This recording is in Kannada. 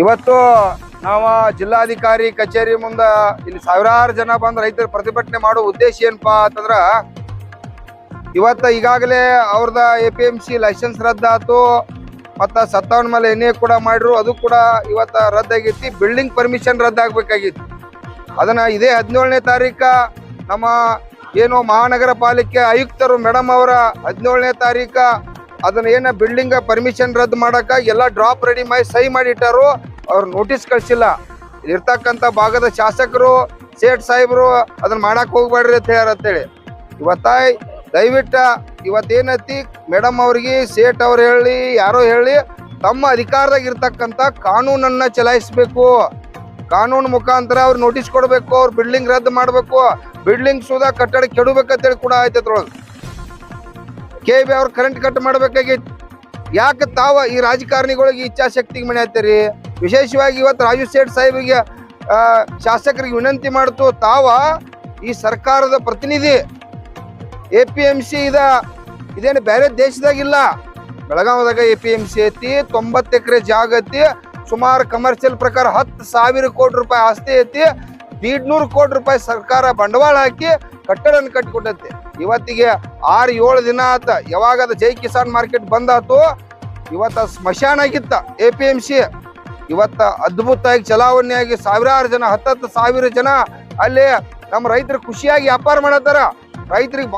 ಇವತ್ತು ನಾವು ಜಿಲ್ಲಾಧಿಕಾರಿ ಕಚೇರಿ ಮುಂದ ಇಲ್ಲಿ ಸಾವಿರಾರು ಜನ ಬಂದು ರೈತರು ಪ್ರತಿಭಟನೆ ಮಾಡೋ ಉದ್ದೇಶ ಏನಪ್ಪಾ ಅಂತಂದ್ರ, ಇವತ್ತ ಈಗಾಗಲೇ ಅವ್ರದ A P M C licence ರದ್ದಾತು ಮತ್ತ ಸತ್ತಾವನ್ ಮೇಲೆ ಎನ್ ಕೂಡ ಮಾಡಿರು, ಅದು ಕೂಡ ಇವತ್ತ ರದ್ದಾಗೈತಿ, ಬಿಲ್ಡಿಂಗ್ ಪರ್ಮಿಷನ್ ರದ್ದಾಗಬೇಕಾಗಿತ್ತು ಅದನ್ನ ಇದೇ ಹದಿನೇಳನೇ ತಾರೀಕ ನಮ್ಮ ಏನು ಮಹಾನಗರ ಪಾಲಿಕೆ ಆಯುಕ್ತರು ಮೇಡಮ್ ಅವರ ಹದಿನೇಳನೇ ತಾರೀಕ ಅದನ್ನ ಏನ ಬಿಲ್ಡಿಂಗ್ ಪರ್ಮಿಷನ್ ರದ್ದು ಮಾಡಕ ಎಲ್ಲ ಡ್ರಾಪ್ ರೆಡಿ ಮಾಡಿ, ಸಹಿ ಮಾಡಿಟ್ಟಾರು ಅವ್ರು ನೋಟಿಸ್ ಕಳ್ಸಿಲ್ಲ. ಇರ್ತಕ್ಕಂಥ ಭಾಗದ ಶಾಸಕರು, ಸೇಠ್ ಸಾಹೇಬರು ಅದನ್ನ ಮಾಡಕ್ ಹೋಗ್ಬೇಡ್ರಿ ಅಂತ ಹೇಳ್ಯಾರ ಅಂತೇಳಿ ಇವತ್ತ ದಯವಿಟ್ಟ ಇವತ್ತೇನೈತಿ ಮೇಡಮ್ ಅವ್ರಿಗೆ, ಸೇಠ್ ಅವ್ರು ಹೇಳಿ, ಯಾರೋ ಹೇಳಿ, ತಮ್ಮ ಅಧಿಕಾರದಾಗ ಇರ್ತಕ್ಕಂಥ ಕಾನೂನನ್ನ ಚಲಾಯಿಸ್ಬೇಕು. ಕಾನೂನು ಮುಖಾಂತರ ಅವ್ರು ನೋಟಿಸ್ ಕೊಡಬೇಕು, ಅವ್ರು ಬಿಲ್ಡಿಂಗ್ ರದ್ದು ಮಾಡಬೇಕು. ಬಿಲ್ಡಿಂಗ್ ಸುಧಾ ಕಟ್ಟಡ ಕೆಡಬೇಕಂತೇಳಿ ಕೂಡ ಆಯ್ತು ಅದ್ರೊಳಗೆ. ಕೆ ಬಿ ಅವ್ರು ಕರೆಂಟ್ ಕಟ್ ಮಾಡ್ಬೇಕಾಗಿತ್ತು. ಯಾಕೆ ತಾವ ಈ ರಾಜಕಾರಣಿಗಳಿಗೆ ಇಚ್ಛಾಶಕ್ತಿಗೆ ಮನೆ ಹತ್ತೀರಿ ವಿಶೇಷವಾಗಿ ಇವತ್ತು ರಾಜು ಸೇಠ್ ಸಾಹೇಬಿಗೆ ಶಾಸಕರಿಗೆ ವಿನಂತಿ ಮಾಡ್ತು, ತಾವ ಈ ಸರ್ಕಾರದ ಪ್ರತಿನಿಧಿ. ಎ ಪಿ ಎಂ ಸಿ ಇದ, ಇದೇನು ಬೇರೆ ದೇಶದಾಗಿಲ್ಲ ಬೆಳಗಾವದಾಗ ಎ ಪಿ ಎಂ ಸಿ ಐತಿ, ತೊಂಬತ್ತು ಎಕರೆ ಜಾಗ ಐತಿ, ಸುಮಾರು ಕಮರ್ಷಿಯಲ್ ಪ್ರಕಾರ ಹತ್ತು ಸಾವಿರ ಕೋಟಿ ರೂಪಾಯಿ ಆಸ್ತಿ ಐತಿ. ದೀಡ್ನೂರು ಕೋಟಿ ರೂಪಾಯಿ ಸರ್ಕಾರ ಬಂಡವಾಳ ಹಾಕಿ ಕಟ್ಟಡನ ಕಟ್ಟಿಕೊಟ್ಟೈತಿ ಇವತ್ತಿಗೆ ಆರು, ಏಳು ದಿನ ಆತ. ಯಾವಾಗ ಅದು ಜೈ ಕಿಸಾನ್ ಮಾರ್ಕೆಟ್ ಬಂದಾತು, ಇವತ್ತ ಸ್ಮಶಾನ ಆಗಿತ್ತ ಎ ಪಿ ಎಂ ಸಿ. ಇವತ್ತ ಅದ್ಭುತವಾಗಿ ಚಲಾವಣೆಯಾಗಿ ಸಾವಿರಾರು ಜನ, ಹತ್ತತ್ತು ಸಾವಿರ ಜನ ಅಲ್ಲಿ ನಮ್ಮ ರೈತರು ಖುಷಿಯಾಗಿ ವ್ಯಾಪಾರ ಮಾಡತ್ತಾರ. ರೈತರಿಗೆ